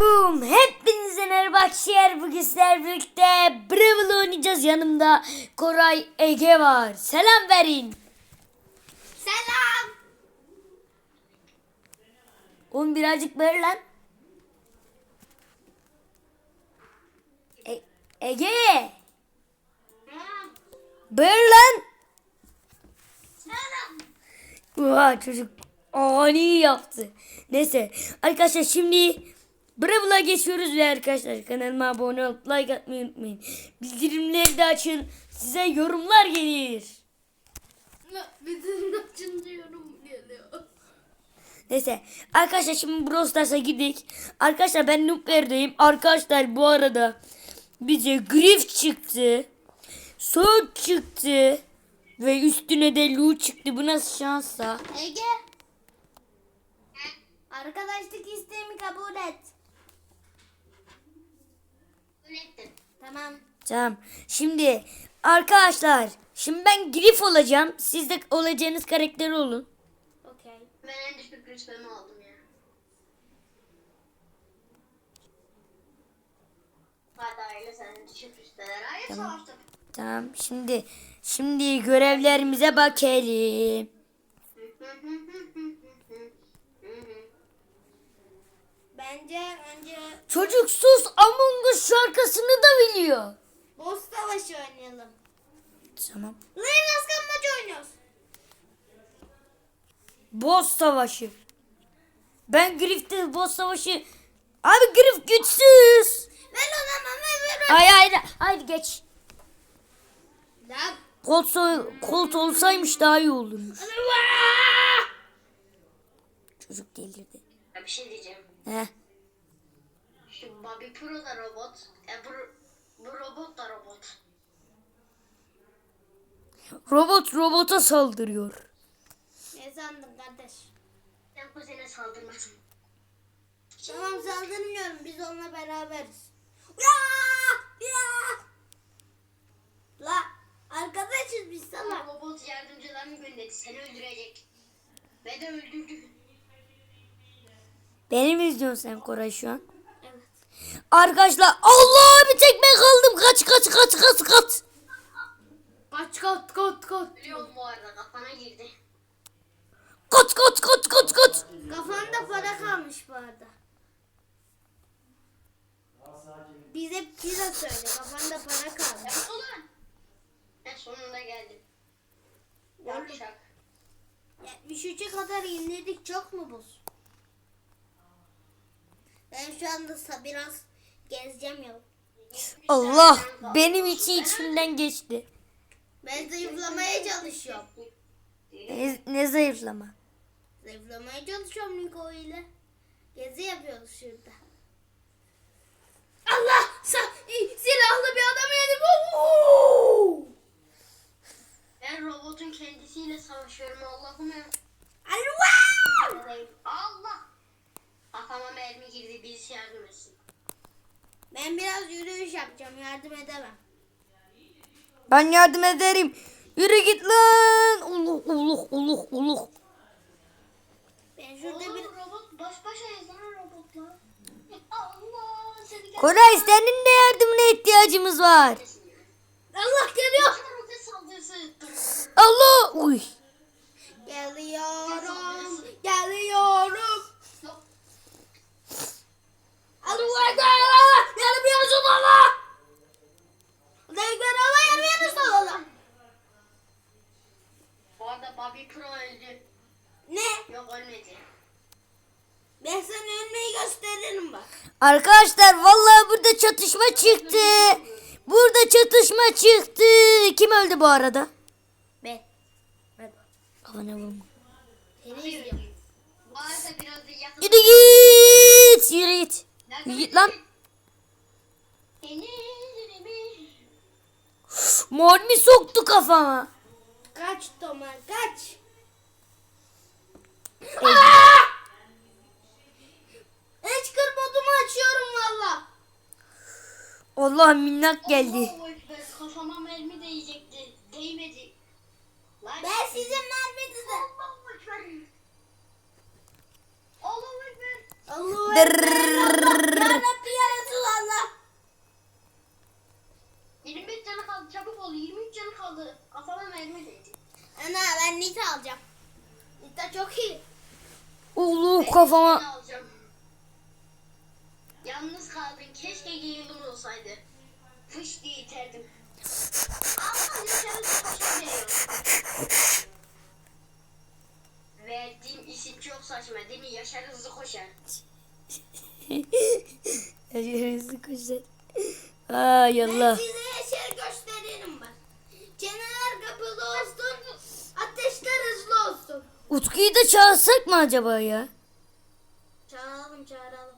Boom. Hepinize merhaba arkadaşlar. Bugün sizlerle birlikte Brawl oynayacağız. Yanımda Koray Ege var. Selam verin. Selam. Oğlum birazcık ver lan. E- Ege. Ver lan. Selam. Vay çocuk ani yaptı. Neyse arkadaşlar şimdi Bravl'a geçiyoruz ve arkadaşlar kanalıma abone olup like atmayı unutmayın. Bildirimleri de açın. Size yorumlar gelir. Bütün açın diyorum geliyor. Neyse arkadaşlar şimdi Brawl Stars'a gidik. Arkadaşlar ben Noobware'deyim. Arkadaşlar bu arada bize Griff çıktı. Sword çıktı. Ve üstüne de Lu çıktı. Bu nasıl şansa? Ege. Arkadaşlık isteğimi kabul et. Tamam. Tamam. Şimdi arkadaşlar şimdi ben Griff olacağım. Siz de olacağınız karakter olun. Okey. Ben en düşük rütbemi aldım ya. Hadi öyle sen düşük rütbeler. Hayır Tamam. savaştık. Tamam. Şimdi şimdi görevlerimize bakalım. Bence önce Çocuk sus Among Us şarkısını da biliyor. boss savaşı oynayalım. Tamam. Lan askan oynuyoruz. Boss savaşı. Ben Griff'te boss savaşı. Abi Griff güçsüz. Ben o zaman ben Hayır hayır hayır geç. Lan. Colt, so- Colt olsaymış daha iyi olurmuş. Çocuk delirdi. Ya bir şey diyeceğim. Heh. Şu Bobby Pro da robot. E bu, bu robot da robot. Robot robota saldırıyor. Ne sandın kardeş? Sen kuzene saldırmasın. Tamam saldırmıyorum. Biz onunla beraberiz. Ya! Ya! La arkadaşız biz sana. Robot yardımcılarını gönderdi. Seni öldürecek. Ve de öldürdü. Beni mi izliyorsun sen Koray şu an? Evet. Arkadaşlar Allah bir tek ben kaldım. Kaç kaç kaç kaç kaç. Kaç kat kat kat. Biliyorum bu arada kafana girdi. Kaç kaç kaç kaç kaç. Kafanda para kalmış bu arada. Bize pizza söyle. Kafanda para kalmış. Ulan. Ben sonunda geldim. Yavşak. 73'e kadar indirdik çok mu buz? Ben şu anda biraz gezeceğim ya. Allah benim için içimden geçti. Ben zayıflamaya çalışıyorum. Ne, ne zayıflama. Zayıflamaya çalışıyorum Niko ile. Gezi yapıyoruz şurada. Allah! Sa silahlı bir adam yedim. Oo! Ben robotun kendisiyle savaşıyorum Allah'ım ya. Allah! Allah! Kafama mermi girdi birisi yardım etsin. Ben biraz yürüyüş yapacağım yardım edemem. Ben yardım ederim. Yürü git lan. Uluk uluk uluk uluk. Ben şurada bir... robot baş başayız lan robotla. Allah seni. Koray senin de yardımına ihtiyacımız var. Allah geliyor. Allah. Uy. Geliyorum. Geliyorum. Allah ekber Allah. Yanımıyorsun Allah. Allah ekber Allah yanımıyorsun Allah. Bu Pro öldü. Ne? Yok ölmedi. Ben sana ölmeyi gösteririm bak. Arkadaşlar vallahi burada çatışma çıktı. Burada çatışma çıktı. Kim öldü bu arada? Ben. Seni izliyorum. Bu arada biraz da yakın. Yürü git. Yürü git. Yürü git lan. Mormi soktu kafama. Kaç Toma kaç. Eşkır modumu açıyorum valla. Allah minnak geldi. Kafama mermi değecekti. Değmedi. Lan Ben sizin mermi dedim. Allah'ım ekber. Allah'ım ekber. Allahu Ekber. Dırrrr. Ya Rabbi ya Resulallah. 25 canı kaldı çabuk ol 23 canı kaldı. Kafama mermi değdi. Ana ben Nita alacağım. Nita çok iyi. Ulu kafama. Alacağım. Yalnız kaldın keşke yayılım olsaydı. Fış diye iterdim. Ama Nita'nın saçma şey geliyor. Verdiğim isim çok saçma değil mi? Yaşar hızlı koşar. Yaşar hızlı koşar. Ay Allah. Utku'yu da çağırsak mı acaba ya? Çağıralım çağıralım.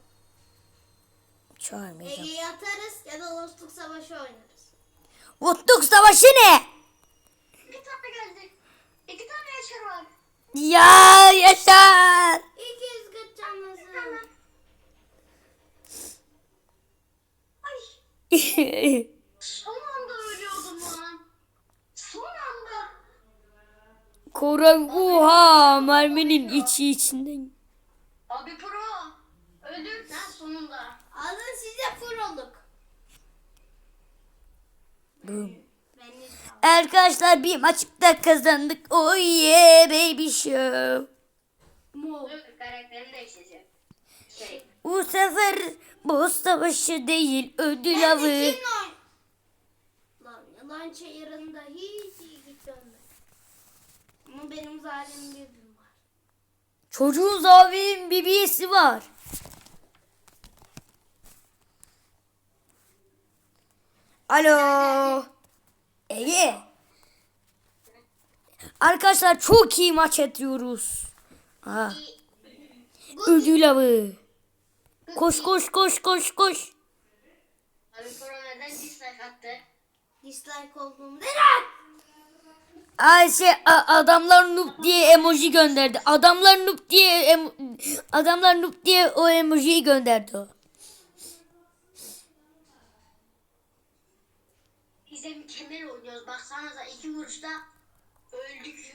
Çağırmayacağım. Ege'yi atarız ya da dostluk savaşı oynarız. Mutluluk savaşı ne? Bir tane geldi. İki tane Yaşar var. Ya Yaşar. 200 gıt canlısı. Ay son anda ölüyordum lan. Son anda. Koray oha merminin içi içinden. Abi pro. Öldüm. Ha sonunda. Alın size. Ben de Arkadaşlar bir maçta kazandık. Oh yeah baby show. Şey. Bu sefer bu savaşı değil ödül avı. Lan yalan çayırında hiç. Ama benim zalim gün var. Çocuğun zaviyenin BBS'i var. Alo. Ege. Arkadaşlar çok iyi maç atıyoruz. Ha. Ödül avı. Koş koş koş koş koş. Abi pro neden dislike attı? Dislike olduğumu neden? Ayşe a- adamlar noob diye emoji gönderdi. Adamlar noob diye em- adamlar noob diye o emojiyi gönderdi o. Biz mükemmel oynuyoruz. Baksanıza iki vuruşta öldük.